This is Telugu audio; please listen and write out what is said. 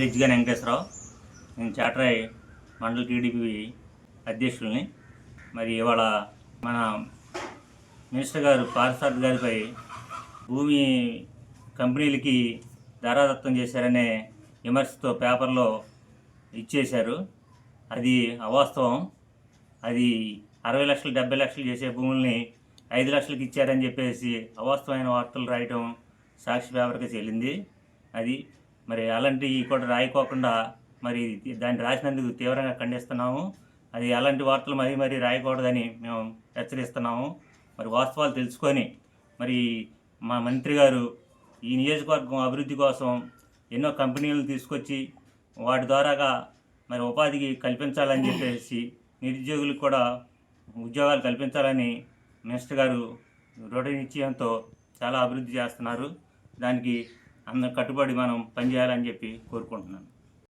పేరు ఇజ్జిగాని వెంకటేశ్వరరావు. నేను చాట్రాయ్ మండల టీడీపీ అధ్యక్షుల్ని. మరి ఇవాళ మన మినిస్టర్ గారు పారిసారథి గారిపై భూమి కంపెనీలకి ధారాదత్తం చేశారనే విమర్శతో పేపర్లో ఇచ్చేశారు. అది అవాస్తవం. అది అరవై లక్షలు డెబ్బై లక్షలు చేసే భూముల్ని ఐదు లక్షలకు ఇచ్చారని చెప్పేసి అవాస్తవమైన వార్తలు రాయటం సాక్షి పేపర్కి చెల్లింది. అది మరి అలాంటివి కూడా రాయకోకుండా మరి దాన్ని రాసినందుకు తీవ్రంగా ఖండిస్తున్నాము. అది అలాంటి వార్తలు మరీ మరీ రాయకూడదని మేము హెచ్చరిస్తున్నాము. మరి వాస్తవాలు తెలుసుకొని మరి మా మంత్రి గారు ఈ నియోజకవర్గం అభివృద్ధి కోసం ఎన్నో కంపెనీలు తీసుకొచ్చి వాటి ద్వారాగా మరి ఉపాధికి కల్పించాలని చెప్పేసి నిరుద్యోగులకు కూడా ఉద్యోగాలు కల్పించాలని మినిస్టర్ గారు దృఢ నిశ్చయంతో చాలా అభివృద్ధి చేస్తున్నారు. దానికి అందరు కట్టుబడి మనం పనిచేయాలని చెప్పి కోరుకుంటున్నాను.